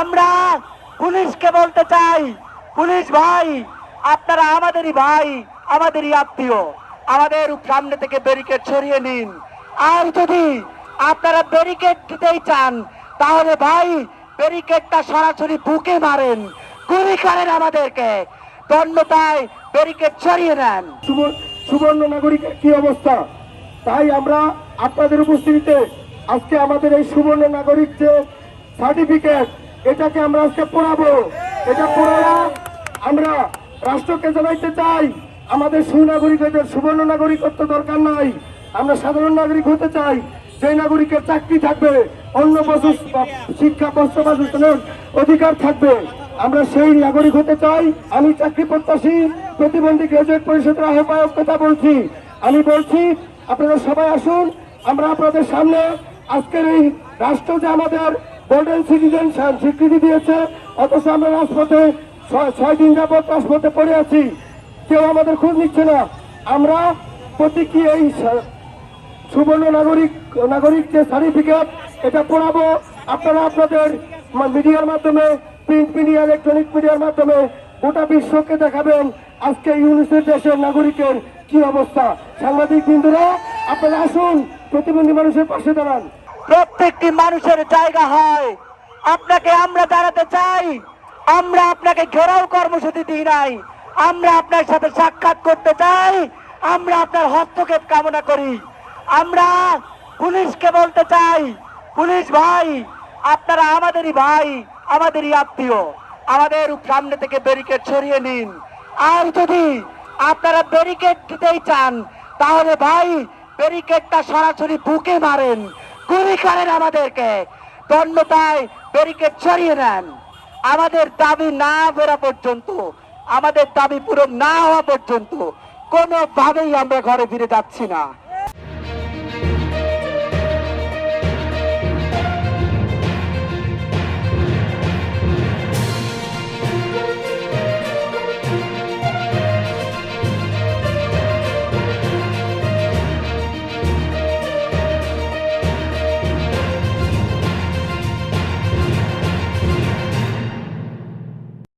আমরা পুলিশকে বলতে চাই, পুলিশ ভাই, আপনারা আমাদেরই ভাই, আমাদেরই আত্মীয়। আমাদের সামনে থেকে ব্যারিকেড সরিয়ে নিন। আর যদি আপনারা ব্যারিকেড দিতেই চান, তাহলে ভাই ব্যারিকেডটা সরাসরি বুকে মারেন, গুলি করেন আমাদেরকে। দণ্ডতায় ব্যারিকেড সরিয়ে নেন। সুবর্ণ- নাগরিকের কি অবস্থা? তাই আমরা আপনাদের উপস্থিতিতে আজকে আমাদের এই সুবর্ণ নাগরিক যে সার্টিফিকেট এটাকে আমরা আজকে পড়াবো। এটা পড়াবো আমরা রাষ্ট্রকে জানাইতে চাই। আমাদের সুনাগরিকদের সুবর্ণ নাগরিকত্ব দরকার নাই। আমরা সাধারণ নাগরিক হতে চাই। যে নাগরিকের চাকরি থাকবে, অন্য বছর শিক্ষা বস্ত্র বাসস্থানের অধিকার থাকবে। আমরা সেই নাগরিক হতে চাই। আমি চাকরি প্রত্যাশী, প্রতিবন্ধী গ্রাজুয়েট পরিষদের আহ্বায়ক কথা বলছি। আমি বলছি, আপনারা সবাই আসুন। আমরা আপনাদের সামনে আজকের এই রাষ্ট্র যে আমাদের গোল্ডেন সিটিজেন স্বীকৃতি দিয়েছে। অথচ আমরা রাজপথে ছয়- দিন যাবত রাজপথে পড়ে আছি। কেউ আমাদের খোঁজ নিচ্ছে না। আমরা প্রতীকী এই সুবর্ণ নাগরিক নাগরিক যে সার্টিফিকেট এটা পড়াবো। আপনারা আপনাদের মিডিয়ার মাধ্যমে প্রিন্ট মিডিয়া ইলেকট্রনিক মিডিয়ার মাধ্যমে গোটা বিশ্বকে দেখাবেন আজকে ইউনিসেফ দেশের নাগরিকের কি অবস্থা। সাংবাদিক বিন্দুরা, আপনারা আসুন, প্রতিবন্ধী মানুষের পাশে দাঁড়ান। প্রত্যেকটি মানুষের জায়গা হয়। আপনাকে আমরা দাঁড়াতে চাই, আমরা আপনাকে ঘেরাও কর্মসূচি দিই নাই। আমরা আপনার সাথে সাক্ষাৎ করতে চাই, আমরা আপনার হস্তক্ষেপ কামনা করি। আমরা পুলিশকে বলতে চাই, পুলিশ ভাই, আপনারা আমাদেরই ভাই, আমাদেরই আত্মীয়। আমাদের সামনে থেকে ব্যারিকেড সরিয়ে নিন। আর যদি আপনারা ব্যারিকেড দিতেই চান, তাহলে ভাই ব্যারিকেডটা সরাসরি বুকে মারেন। গুলি করেন আমাদেরকে। তন্নতায় ব্যারিকেড ছড়িয়ে নেন আমাদের দাবি না ফেরা পর্যন্ত, আমাদের দাবি পূরণ না হওয়া পর্যন্ত কোনোভাবেই আমরা ঘরে ফিরে যাচ্ছি না।